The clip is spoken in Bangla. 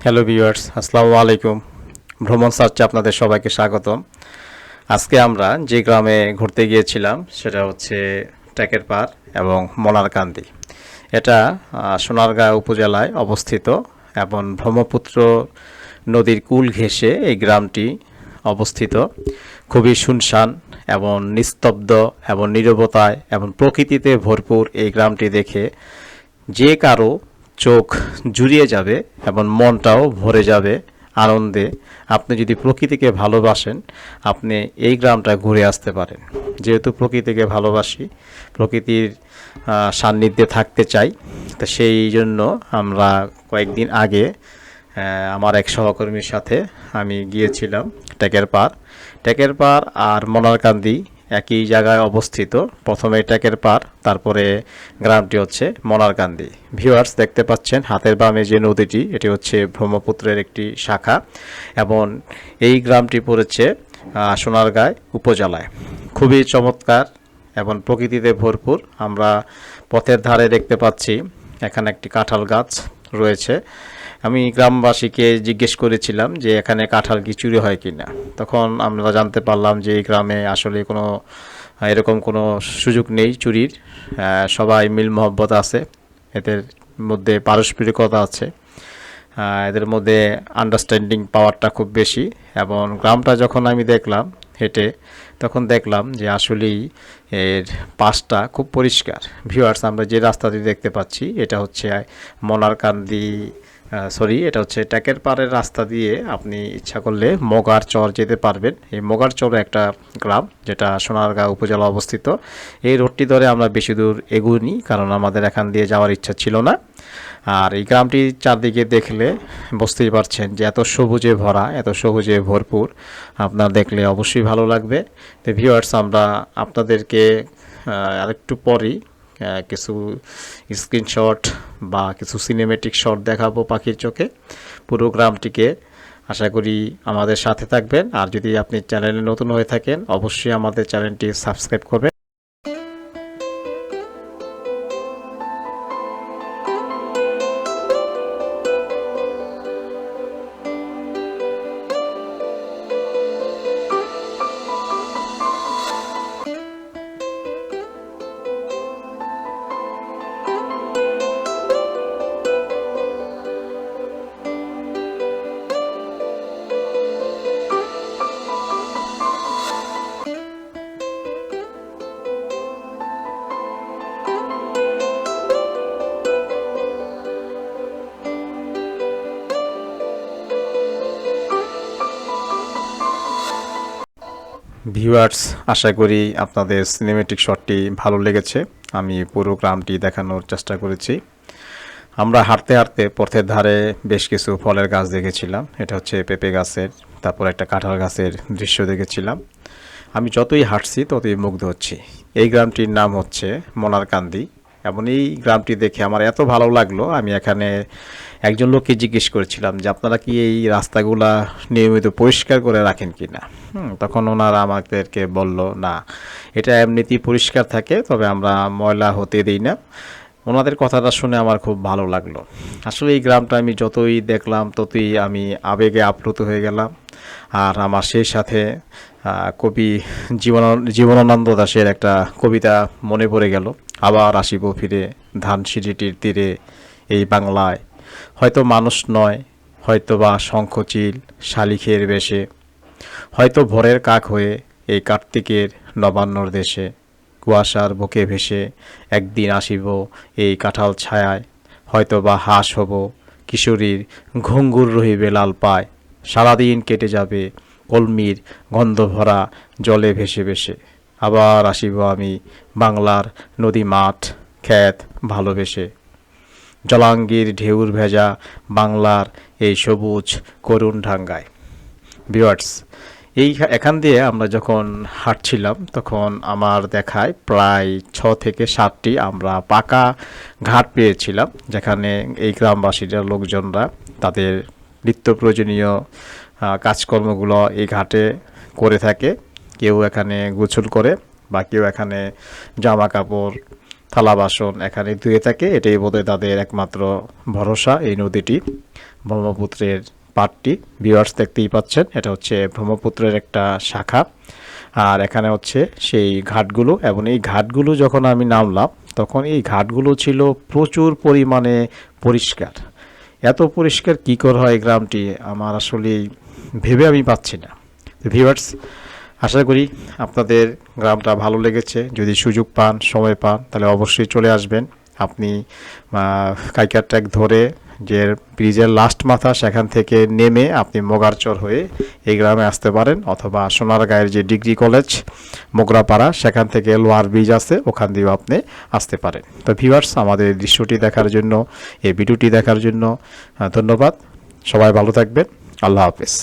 হ্যালো ভিউয়ার্স আসসালামু আলাইকুম ভ্রমণ সার্চে আপনাদের সবাইকে স্বাগতম আজকে আমরা যে গ্রামে ঘুরতে গিয়েছিলাম সেটা হচ্ছে ট্যাকের পাড় এবং মনারকান্দি এটা সোনারগাঁ উপজেলায় অবস্থিত এবং ব্রহ্মপুত্র নদীর কুল ঘেঁষে এই গ্রামটি অবস্থিত খুবই শুনশান এবং নিস্তব্ধ এবং নীরবতায় এবং প্রকৃতিতে ভরপুর এই গ্রামটি দেখে যে কারও চোখ জুড়িয়ে যাবে এবং মনটাও ভরে যাবে আনন্দে। আপনি যদি প্রকৃতিকে ভালোবাসেন, আপনি এই গ্রামটা ঘুরে আসতে পারেন। যেহেতু প্রকৃতিকে ভালোবাসি, প্রকৃতির সান্নিধ্যে থাকতে চাই, তো সেই জন্য আমরা কয়েকদিন আগে আমার এক সহকর্মীর সাথে আমি গিয়েছিলাম টেকের পাড়। টেকের পাড় আর মনারকান্দি একই জায়গায় অবস্থিত। প্রথমে টেকের পাড় তারপরে গ্রামটি হচ্ছে মনারকান্দি। ভিউয়ার্স, দেখতে পাচ্ছেন হাতের বামে যে নদীটি, এটি হচ্ছে ব্রহ্মপুত্রের একটি শাখা এবং এই গ্রামটি পড়েছে সোনারগাঁয় উপজেলায়। খুবই চমৎকার এবং প্রকৃতিতে ভরপুর। আমরা পথের ধারে দেখতে পাচ্ছি এখানে একটি কাঁঠাল গাছ। রয়েছে। আমি গ্রামবাসীকে জিজ্ঞেস করেছিলাম যে এখানে কাঁঠাল কি চুরি হয় কিনা। তখন আমরা জানতে পারলাম যে এই গ্রামে আসলে কোনো, এরকম কোনো সুযোগ নেই চুরির। সবাই মিল মহব্বত আছে। এদের মধ্যে পারস্পরিকতা আছে। এদের মধ্যে আন্ডারস্ট্যান্ডিং পাওয়ারটা খুব বেশি। এবং গ্রামটা যখন আমি দেখলাম হেঁটে তখন দেখলাম যে আসলেই এর পাশটা খুব পরিষ্কার। ভিউয়ার্স আমরা যে রাস্তাটি দেখতে পাচ্ছি, এটা হচ্ছে মনারকান্দি সরি এটা হচ্ছে ট্যাকের পাড়ের রাস্তা দিয়ে আপনি ইচ্ছা করলে মগার চর যেতে পারবেন। এই মগার চর একটা গ্রাম, যেটা সোনারগাঁও উপজেলা অবস্থিত। এই রোডটি ধরে আমরা বেশি দূর এগুনি কারণ আমাদের এখান দিয়ে যাওয়ার ইচ্ছা ছিল না। আর এই গ্রামটি চারদিকে দেখলে বুঝতেই পারছেন যে এত সবুজে ভরা, এত সবুজে ভরপুর। আপনার দেখলে অবশ্যই ভালো লাগবে। তো ভিউয়ার্স আমরা আপনাদেরকে আরেকটু পরই কিছু স্ক্রিনশট বা কিছু সিনেমেটিক শট দেখাবো পাখির চোখে। পুরো গ্রামটিকে আশা করি আমাদের সাথে থাকবেন। আর যদি আপনি চ্যানেলে নতুন হয়ে থাকেন, অবশ্যই আমাদের চ্যানেলটি সাবস্ক্রাইব করবেন। ভিউয়ার্স আশা করি আপনাদের সিনেমেটিক শটটি ভালো লেগেছে। আমি পুরো গ্রামটি দেখানোর চেষ্টা করেছি। আমরা হাঁটতে হাঁটতে পথের ধারে বেশ কিছু ফলের গাছ দেখেছিলাম। এটা হচ্ছে পেঁপে গাছের, তারপর একটা কাঁঠাল গাছের দৃশ্য দেখেছিলাম। আমি যতই হাঁটছি, ততই মুগ্ধ হচ্ছি। এই গ্রামটির নাম হচ্ছে মনারকান্দি। এবং এই গ্রামটি দেখে আমার এত ভালো লাগল। আমি এখানে একজন লোককে জিজ্ঞেস করেছিলাম যে, আপনারা কি এই রাস্তাগুলা নিয়মিত পরিষ্কার করে রাখেন কি না তখন ওনারা আমাদেরকে বলল, না, এটা এমনিতেই পরিষ্কার থাকে, তবে আমরা ময়লা হতে দিই না। ওনাদের কথাটা শুনে আমার খুব ভালো লাগল। আসলে এই গ্রামটা আমি যতই দেখলাম, ততই আমি আবেগে আপ্লুত হয়ে গেলাম। আর আমার সেই সাথে কবি জীবন জীবনানন্দ দাশের একটা কবিতা মনে পড়ে গেল। আবার আসিব ফিরে ধান ধানসিঁড়িটির তীরে এই বাংলায়। হয়তো মানুষ নয় হয়তো বা শঙ্খচিল শালিখের বেশে। হয়তো ভোরের কাক হয়ে এই কার্তিকের নবান্নর দেশে। কুয়াশার বুকে ভেসে একদিন আসিব এই কাঁঠাল ছায়ায়। হয়তো বা হাঁস হব, কিশোরীর ঘুঙ্গুর রহিবে লাল পায়। সারাদিন কেটে যাবে কলমির গন্ধ ভরা জলে ভেসে ভেসে। আবার আসিব আমি বাংলার নদী মাঠ, ক্ষেত ভালোবেসে। জলাঙ্গীর ঢেউর ভেজা বাংলার এই সবুজ করুণ ঢাঙ্গায়। ভিউয়ার্স, এই এখান দিয়ে আমরা যখন হাঁটছিলাম, তখন আমার দেখায় প্রায় ছ থেকে সাতটি আমরা পাকা ঘাট পেয়েছিলাম, যেখানে এই গ্রামবাসীরা, লোকজনরা তাদের নিত্য প্রয়োজনীয় কাজকর্মগুলো এই ঘাটে করে থাকে। কেউ এখানে গোছল করে বা কেউ এখানে জামা কাপড় থালা বাসন এখানে ধুয়ে থাকে, এটাই বোধহয় তাদের একমাত্র ভরসা এই নদীটি। ব্রহ্মপুত্রের পাটটি ভিউয়ার্স দেখতেই পাচ্ছেন, এটা হচ্ছে ব্রহ্মপুত্রের একটা শাখা। আর এখানে হচ্ছে সেই ঘাটগুলো, এবং এই ঘাটগুলো যখন আমি নামলাম, তখন এই ঘাটগুলো ছিল প্রচুর পরিমাণে পরিষ্কার। এত পরিষ্কার কী করে হয় গ্রামটি, আমার আসলে ভেবে আমি পাচ্ছি না। ভিউয়ার্স আশা করি আপনাদের গ্রামটা ভালো লেগেছে। যদি সুযোগ পান, সময় পান, তাহলে অবশ্যই চলে আসবেন। আপনি কাইকার ট্র্যাক ধরে যে ব্রিজের লাস্ট মাথা, সেখান থেকে নেমে আপনি মোগারচর হয়ে এই গ্রামে আসতে পারেন অথবা সোনারগাঁয়ের যে ডিগ্রি কলেজ, মোগরাপাড়া, সেখান থেকে লোয়ার ব্রিজ আছে, ওখান দিয়েও আপনি আসতে পারেন। তো ভিউয়ার্স আমাদের দৃশ্যটি দেখার জন্য, এই ভিডিওটি দেখার জন্য ধন্যবাদ। সবাই ভালো থাকবেন। আল্লাহ হাফেজ।